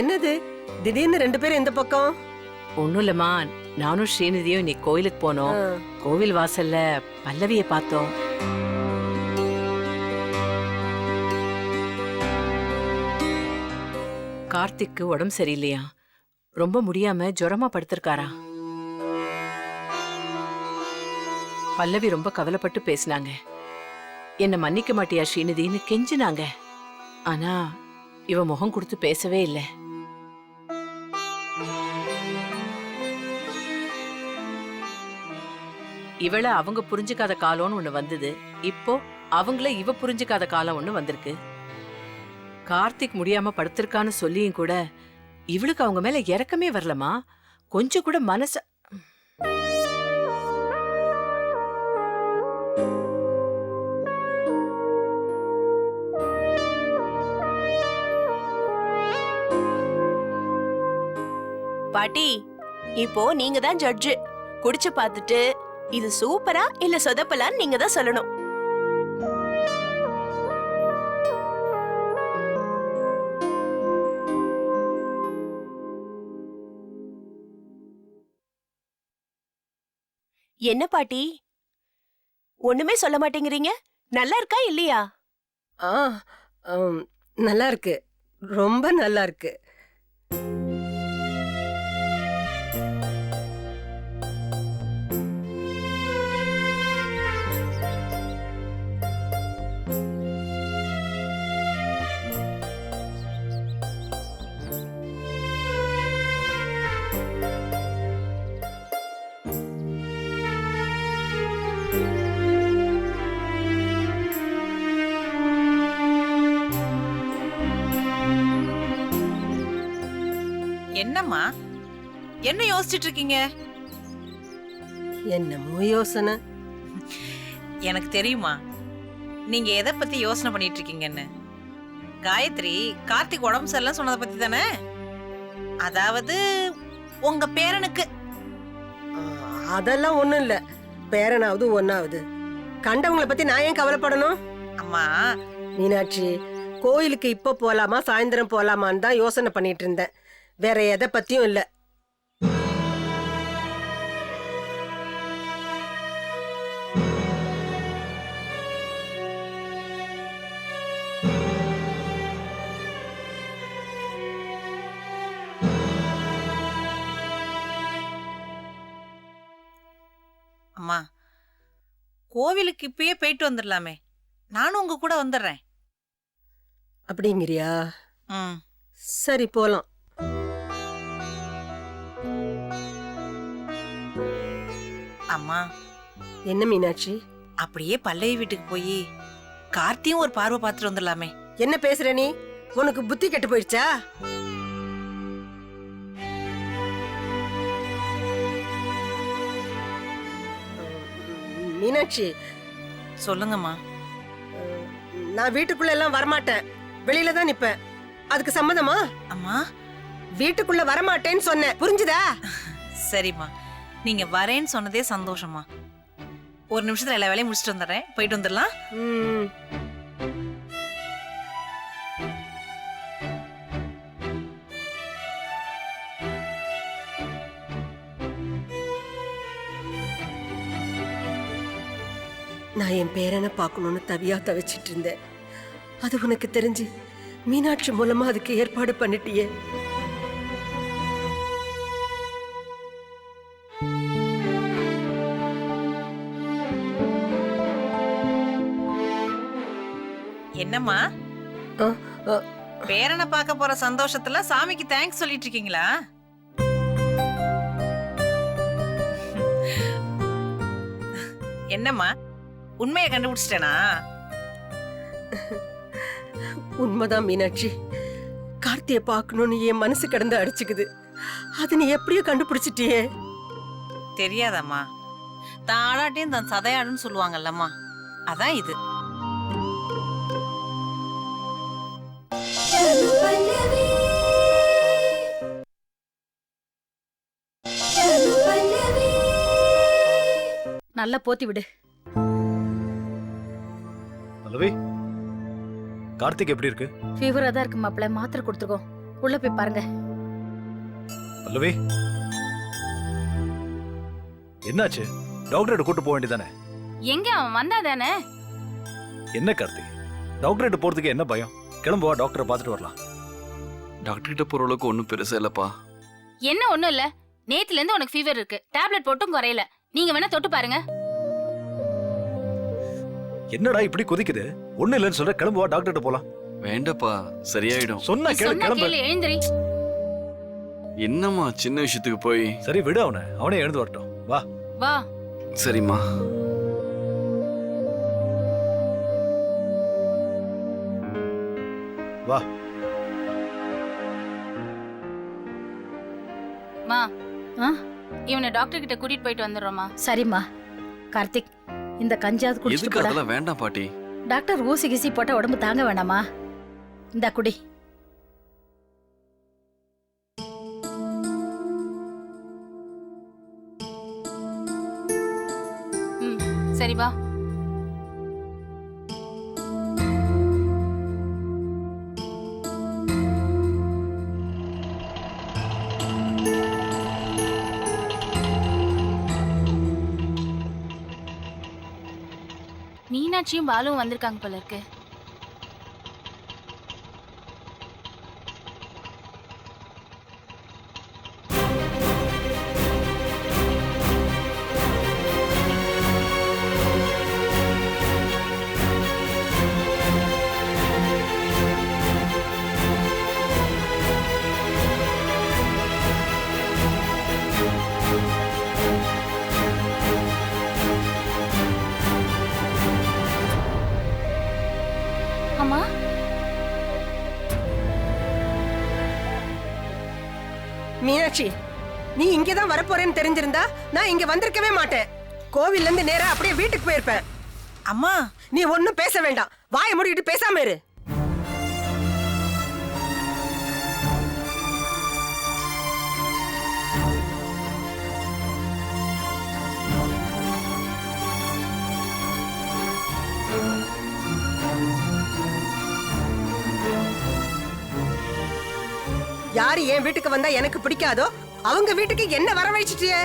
என்னது? திடீர்னு ரெண்டு பேரும் இந்த பக்கம்? ஒண்ணும் இல்லம்மா நானும் ஸ்ரீநிதியும் இன்னைக்கு கோயிலுக்கு போனோம். கோவில் வாசல்ல பல்லவிய பார்த்தோம். கார்த்திக்கு உடம்பு சரியில்லையா? ரொம்ப முடியாம ஜுரமா படுத்திருக்காரா? பல்லவி ரொம்ப கவலைப்பட்டு பேசினாங்க. என்ன மன்னிக்க மாட்டியா ஸ்ரீநிதின்னு கெஞ்சினாங்க. ஆனா இவ முகம் கொடுத்து பேசவே இல்லை. இவள அவங்க புரிஞ்சுக்காத காலம்னு ஒண்ணு வந்தது. இப்போ அவங்கள இவ புரிஞ்சுக்காத காலம் ஒண்ணு வந்திருக்கு. கார்த்திக் முடியாம படுத்திருக்கான்னு சொல்லியும் கூட இவளுக்கு அவங்க மேல இறக்கமே வரலமா கொஞ்சம் கூட மனச பாட்டி இப்போ நீங்க தான் ஜட்ஜு குடிச்சு பார்த்துட்டு இது சூப்பரா இல்ல சொதப்பலான்னு நீங்க தான் சொல்லணும். என்ன பாட்டி? ஒண்ணுமே சொல்ல மாட்டேங்கிறீங்க? நல்லா இருக்கா இல்லையா? ஆ ஆம், நல்லா இருக்கு. ரொம்ப நல்லா இருக்கு. என்னம்மா? என்ன யோசிச்சுட்டு இருக்கீங்க என்னமோ யோசனை. எனக்கு தெரியுமா? நீங்க எதை பத்தி யோசனை பண்ணிட்டு இருக்கீங்கன்னு காயத்ரி கார்த்திக் உடம்பு சரியில்லை சொன்னதை பத்தி தானே? அதாவது உங்க பேரனுக்கு. அதெல்லாம் ஒண்ணும் இல்ல. பேரனாவது ஒன்னாவது கண்டவங்கள பத்தி நான் ஏன் கவலைப்படணும்? அம்மா. மீனாட்சி கோயிலுக்கு இப்ப போலாமா சாயந்தரம் போலாமான்னு தான் யோசனை பண்ணிட்டு இருந்தேன் வேற எதை பத்தியும் இல்ல. அம்மா கோவிலுக்கு இப்பயே போயிட்டு வந்துடலாமே நானும் உங்க கூட வந்துடுறேன் அப்படிங்கிறியா? ம். சரி போலாம். அம்மா என்ன மீனாட்சி? அப்படியே பல்லவி வீட்டுக்கு போய் கார்த்தியும் ஒரு பார்வை பார்த்துட்டு வந்துடலாமே. என்ன பேசுற நீ? உனக்கு புத்தி கெட்டு போயிடுச்சா? மீனாட்சி. சொல்லுங்கம்மா. நான் வீட்டுக்குள்ள எல்லாம் வரமாட்டேன். வெளியில தான் நிப்பேன். அதுக்கு சம்மதமா? அம்மா? வீட்டுக்குள்ள வரமாட்டேன்னு சொன்னேன். புரிஞ்சுதா? சரிம்மா. நீங்க வரேன்னு சொன்னதே சந்தோஷமா? ஒரு நிமிஷத்துல எல்லா வேலையும் முடிச்சுட்டு வந்துடுறேன். போயிட்டு வந்துடலாம். ம். நான் என் பேரனை பார்க்கணும்னு தவியா தவிச்சிட்டு இருந்தேன். அது உனக்கு தெரிஞ்சு மீனாட்சி மூலமா அதுக்கு ஏற்பாடு பண்ணிட்டியே? என்னம்மா? பேரனை பார்க்க போற சந்தோஷத்துல சாமிக்கு தேங்க்ஸ் சொல்லிட்டு இருக்கீங்களா என்னம்மா? உண்மையை கண்டுபிடிச்சிட்டேனா? உண்மைதான் மீனாட்சி. கார்த்தியை பார்க்கணும்னு என் மனசு கிடந்து அடிச்சுக்குது. அது நீ எப்படியோ கண்டுபிடிச்சிட்டியே. தெரியாதம்மா. தாளாட்டியும் தன் சதையாடுன்னு சொல்லுவாங்கல்லம்மா. அதான் இது. நல்லா போத்தி விடு. பல்லவி கார்த்திக் எப்படி இருக்கு? ஃபீவரா தான் இருக்கு மாப்பிள்ள. மாத்திரை கொடுத்துருக்கோம். உள்ள போய் பாருங்க. பல்லவி என்னாச்சு? டாக்டர்கிட்ட கூட்டு போக வேண்டியதானே? எங்க அவன் வந்தா தானே? என்ன கார்த்தி டாக்டர்கிட்ட போறதுக்கு என்ன பயம்? கிளம்புவா டாக்டரை பார்த்துட்டு வரலாம். டாக்டர் கிட்ட போற அளவுக்கு ஒன்றும் பெருசா இல்லப்பா. என்ன ஒண்ணும் இல்ல? நேத்துல இருந்து உனக்கு ஃபீவர் இருக்கு. டேப்லெட் போட்டும் குறையல. நீங்க வேணா தொட்டு பாருங்க. என்னடா இப்படி கொதிக்குது? ஒண்ணு இல்லைன்னு சொல்ற கிளம்புவா டாக்டர்கிட்ட போலாம். வேண்டப்பா சரியாயிடும். சொன்னா கேளு சொன்னா கிளம்பு. கேளு எழுந்திரி. என்னம்மா சின்ன விஷயத்துக்கு போய்? சரி விடு அவனை. அவனே எழுந்து வரட்டும். வா. வா. சரிம்மா. வா. மா. இவனை டாக்டர் கிட்ட கூட்டிட்டு போயிட்டு வந்துடுறோமா சரிம்மா. கார்த்திக் இந்த கஞ்சாவது குடிச்சிட்டு எதுக்கு போடா. அதெல்லாம் வேண்டாம் பாட்டி. டாக்டர் ஊசி கிசி போட்டா உடம்பு தாங்க வேணாமா? இந்த குடி. ம் சரி வா. மீனாட்சியும் பாலுவும் வந்திருக்காங்க போல இருக்கு. மீனாட்சி நீ இங்கதான் வரப்போறேன்னு தெரிஞ்சிருந்தா நான் இங்க வந்திருக்கவே மாட்டேன். கோவில்ல இருந்து நேரா அப்படியே வீட்டுக்கு போயிருப்பேன். அம்மா. நீ ஒன்னும் பேச வேண்டாம். வாயை மூடிட்டு பேசாம இரு. யாரு என் வீட்டுக்கு வந்தா எனக்கு பிடிக்காதோ அவங்க வீட்டுக்கு என்ன வரவழைச்சிட்டியே?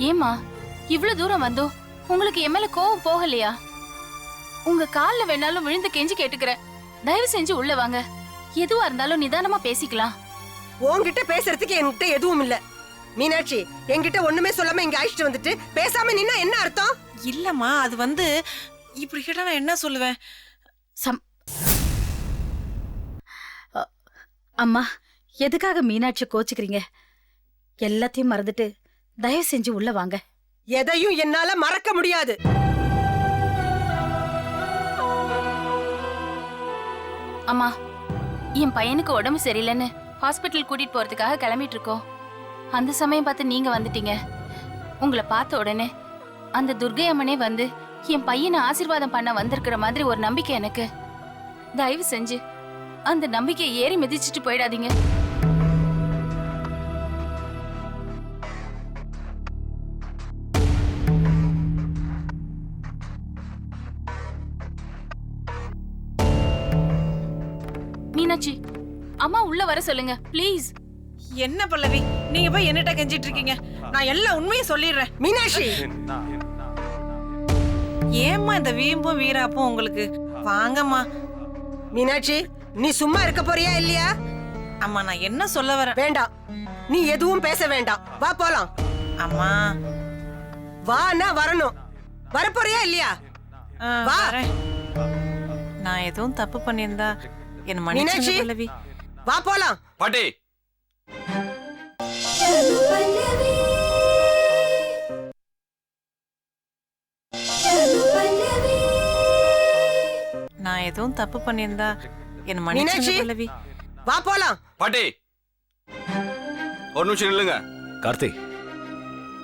ஏமா இவ்ளோ தூரம் வந்தோம் உங்களுக்கு என் மேல கோவம் போகலையா? உங்க கால்ல வேணாலும் விழுந்து கெஞ்சி கேட்டுக்கிறேன். தயவு செஞ்சு உள்ள வாங்க. எதுவா இருந்தாலும் நிதானமா பேசிக்கலாம். உன்கிட்ட பேசுறதுக்கு என்கிட்ட எதுவும் இல்ல. மீனாட்சி என்கிட்ட ஒண்ணுமே சொல்லாம இங்க அழைச்சிட்டு வந்துட்டு பேசாம நின்னா என்ன அர்த்தம்? இல்லம்மா அது வந்து இப்படி கேட்டா நான் என்ன சொல்லுவேன்? சம் அம்மா எதுக்காக மீனாட்சி கோச்சுக்கிறீங்க? எல்லாத்தையும் மறந்துட்டு தயவு செஞ்சு உள்ள வாங்க. எதையும் என்னால மறக்க முடியாது. அம்மா என் பையனுக்கு உடம்பு சரியில்லைன்னு ஹாஸ்பிட்டல் கூட்டிட்டு போறதுக்காக கிளம்பிட்டு இருக்கோம் அந்த சமயம் பார்த்து நீங்க வந்துட்டீங்க. உங்களை பார்த்த உடனே அந்த துர்கை அம்மனே வந்து என் பையனை ஆசீர்வாதம் பண்ண வந்திருக்கிற மாதிரி ஒரு நம்பிக்கை எனக்கு. தயவு செஞ்சு அந்த நம்பிக்கையை ஏறி மிதிச்சிட்டு போயிடாதீங்க. மீனாட்சி அம்மா உள்ள வர சொல்லுங்க ப்ளீஸ் என்ன பல்லவி? நீங்க போய் என்னட்ட கெஞ்சிட்டு இருக்கீங்க. நான் எல்லா உண்மையும் சொல்லிடுறேன். மீனாட்சி! ஏம்மா இந்த வீம்பும் வீராப்பும் உங்களுக்கு? வாங்கம்மா. மீனாட்சி நீ சும்மா இருக்க போறியா இல்லையா? அம்மா நான் என்ன சொல்ல வரேன்? வேண்டாம் நீ எதுவும் பேச வேண்டாம் வா போலாம். அம்மா. வான்னா வரணும். வரப்போறியா இல்லையா? ஆ, வா. வரேன். நான் எதுவும் தப்பு பண்ணியிருந்தா என்ன மீனாட்சி. மன்னிச்சு பல்லவி. வா போலாம். பாட்டி. எதுவும் தப்பு பண்ணியிருந்தா என்ன மீனாட்சி. மன்னிச்சு பல்லவி. வா போலாம். பாட்டி! ஒரு நிமிஷம் நில்லுங்க. கார்த்தி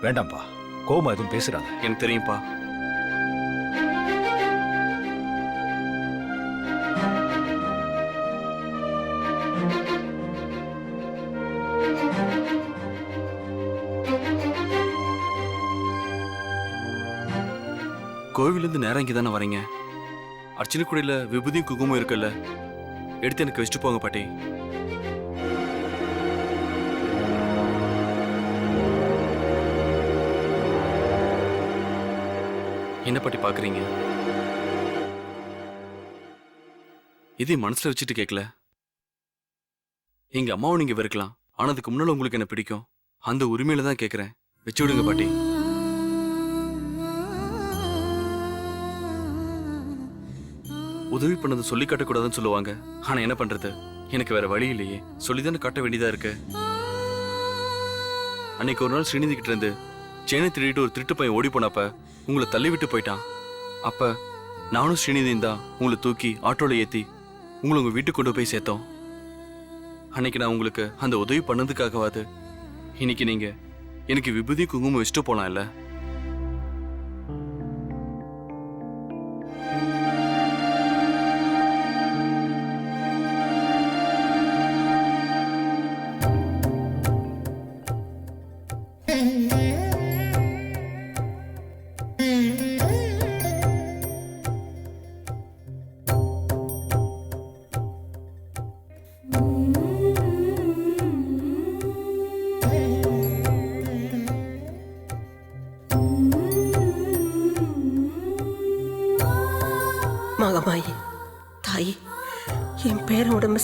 வேண்டாம்ப்பா. கோமா எதுவும் பேசுறாங்க எனக்கு தெரியும்ப்பா. கோவிலேருந்து நேரம் இங்கே தானே வரீங்க? அர்ச்சனைக்குடியில் விபூதியும் குங்குமம் இருக்குல்ல? எடுத்து எனக்கு வச்சுட்டு போங்க பாட்டி. என்ன பாட்டி பார்க்குறீங்க? இது மனசில் வச்சுட்டு கேட்கல. எங்கள் அம்மாவும் நீங்கள் வெறுக்கலாம். ஆனால் அதுக்கு முன்னால் உங்களுக்கு என்ன பிடிக்கும்? அந்த உரிமையில தான் கேட்குறேன். வச்சு விடுங்க பாட்டி. உதவி பண்ணதை சொல்லி காட்டக்கூடாதுன்னு சொல்லுவாங்க. ஆனா என்ன பண்றது? எனக்கு வேற வழி இல்லையே. சொல்லிதானே காட்ட வேண்டியதா இருக்கு. அன்னைக்கு ஒரு நாள் ஸ்ரீநிதி கிட்ட இருந்து சென்னை திருடிட்டு ஒரு திருட்டு பையன் ஓடி போனப்ப உங்களை தள்ளி விட்டு போயிட்டான். அப்ப நானும் ஸ்ரீநிதியும் தான் உங்களை தூக்கி ஆட்டோல ஏத்தி உங்களை உங்க வீட்டுக்கு கொண்டு போய் சேர்த்தோம். அன்னைக்கு நான் உங்களுக்கு அந்த உதவி பண்ணதுக்காகவாது. இன்னைக்கு நீங்க எனக்கு விபூதி குங்குமம் வச்சுட்டு போலாம் இல்லை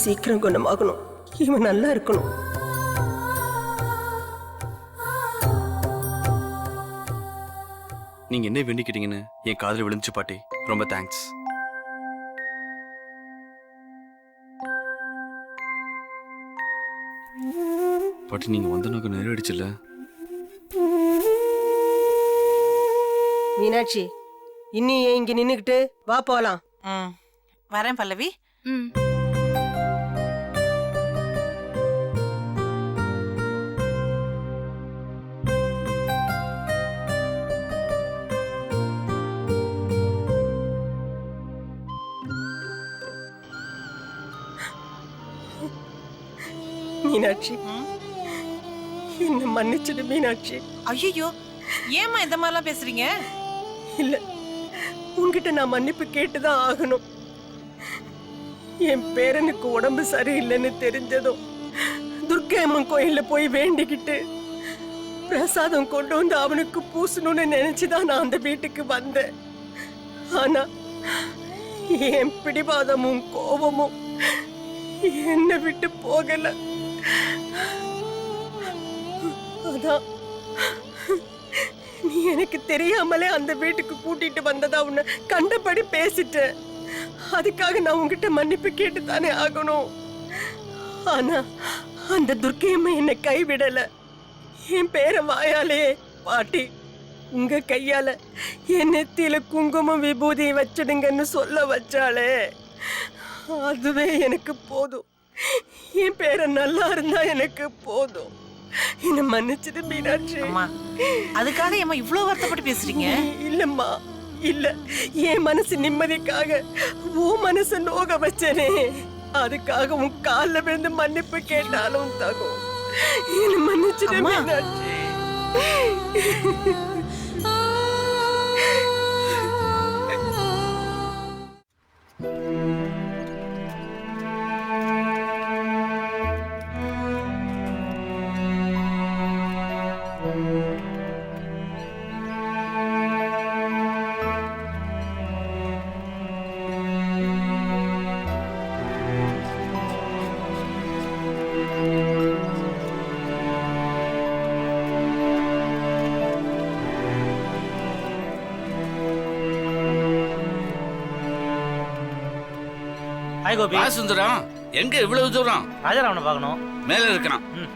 சீக்கிரம் குணமாகணும். இவன் நல்லா இருக்கணும். நீங்க என்ன வேண்டிக்கிட்டீங்கன்னு என் காதுல விழுந்துச்சு பாட்டி. ரொம்ப தேங்க்ஸ் பாட்டி நீங்க வந்த நோக்கம் நிறைவேறிச்சுல்ல மீனாட்சி இன்னி ஏன் இங்க நின்னுக்கிட்டு வா போலாம். ம் வரேன் பல்லவி. ம். மீனாட்சி. என்ன மன்னிச்சிடு மீனாட்சி. ஐயோ ஏம்மா இந்த மாதிரிலாம் பேசுறீங்க? இல்ல உன்கிட்ட நான் மன்னிப்பு கேட்டுதான் ஆகணும். என் பேரனுக்கு உடம்பு சரியில்லைன்னு தெரிஞ்சதும் துர்க்கை அம்மன் கோயில்ல போய் வேண்டிக்கிட்டு பிரசாதம் கொண்டு வந்து அவனுக்கு பூசணும்னு நினைச்சுதான் நான் அந்த வீட்டுக்கு வந்தேன். ஆனா என் பிடிவாதமும் கோபமும் என்னை விட்டு போகல. அதான். நீ எனக்கு தெரியாமலே அந்த வீட்டுக்கு கூட்டிட்டு வந்ததா உன்னை கண்டபடி பேசிட்டேன். அதுக்காக நான் உங்ககிட்ட மன்னிப்பு கேட்டு தானே ஆகணும். ஆனா அந்த துர்க்கையம்மை என்னை கைவிடல. என் பேரை வாயாலே பாட்டி உங்க கையால என் நெத்தியில குங்குமம் விபூதி வச்சிடுங்கன்னு சொல்ல வச்சாலே அதுவே எனக்கு போதும். என் பேரை நல்லா இருந்தா எனக்கு போதும். என்னை மன்னிச்சிடு மீனாட்சி. அம்மா அதுக்காக ஏம்மா இவ்வளவு வருத்தப்பட்டு பேசுறீங்க? இல்லம்மா இல்ல. என் மனசு நிம்மதிக்காக உன் மனசு நோக வச்சனே. அதுக்காக உன் கால்ல விழுந்து மன்னிப்பு கேட்டாலும் தகும். என்ன மன்னிச்சிடு. மீனாட்சி. ஹாய் கோபி. வா சுந்தரம் எங்க இவ்வளவு தூரம்? ராஜாராமனை பார்க்கணும். மேல இருக்கிறான் ம்.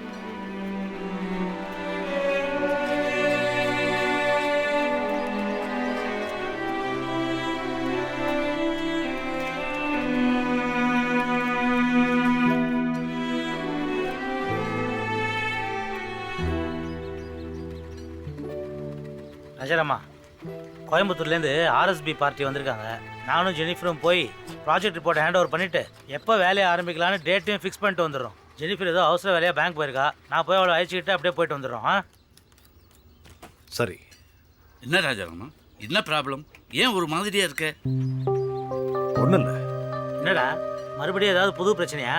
ராஜாராமா கோயம்புத்தூர்லேருந்து ஆர்எஸ்பி பார்ட்டி வந்திருக்காங்க. நானும் ஜெனிஃபரும் போய் ப்ராஜெக்ட் ரிப்போர்ட் ஹேண்ட் ஓவர் பண்ணிவிட்டு எப்போ வேலையை ஆரம்பிக்கலான்னு டேட்டையும் ஃபிக்ஸ் பண்ணிட்டு வந்துடுறோம். ஜெனிஃபர் ஏதோ அவசர வேலையாக பேங்க் போயிருக்கா. நான் போய் அவளை அழைச்சிக்கிட்டு அப்படியே போயிட்டு வந்துடுறோம். ஆ? சரி. என்ன ராஜாராமன் என்ன ப்ராப்ளம் ஏன் ஒரு மாதிரியா இருக்க? என்னடா? மறுபடியும் ஏதாவது புது பிரச்சனையா?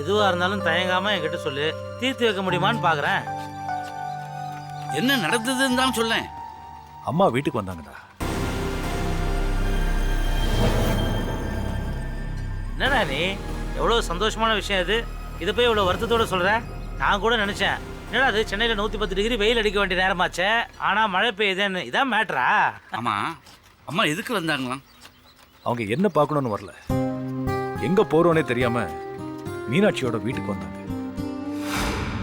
எதுவா இருந்தாலும் தயங்காம என்கிட்ட சொல்லு. தீர்த்து வைக்க முடியுமான்னு பாக்குறேன். என்ன நடந்ததுன்னு தான் சொல்லேன். அம்மா வீட்டுக்கு வந்தாங்கடா. என்னடா நீ? எவ்வளவு சந்தோஷமான விஷயம் இது இதை போய் இவ்வளவு வருத்தத்தோட சொல்ற? நான் கூட நினைச்சேன். என்னடா அது சென்னையில நூத்தி பத்து டிகிரி வெயில் அடிக்க வேண்டிய நேரமாச்சே? ஆனா மழை பெய்யுதுன்னு. இதான் மேட்ரா ஆமா. அம்மா எதுக்கு வந்தாங்களாம்? அவங்க என்ன பார்க்கணும்னு வரல. எங்க போறோனே தெரியாம மீனாட்சியோட வீட்டுக்கு வந்தாங்க.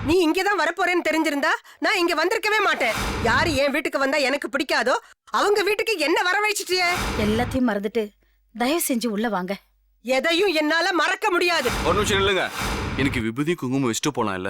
நீ இங்கதான் வரப்போறேன்னு தெரிஞ்சிருந்தா நான் இங்க வந்திருக்கவே மாட்டேன். யாரு என் வீட்டுக்கு வந்தா எனக்கு பிடிக்காதோ அவங்க வீட்டுக்கு என்ன வரவழைச்சிட்டியே எல்லாத்தையும் மறந்துட்டு தயவு செஞ்சு உள்ள வாங்க. எதையும் என்னால மறக்க முடியாது. ஒரு நிமிஷம் இல்லைங்க எனக்கு விபூதி குங்குமம் வச்சுட்டு போலாம் இல்ல?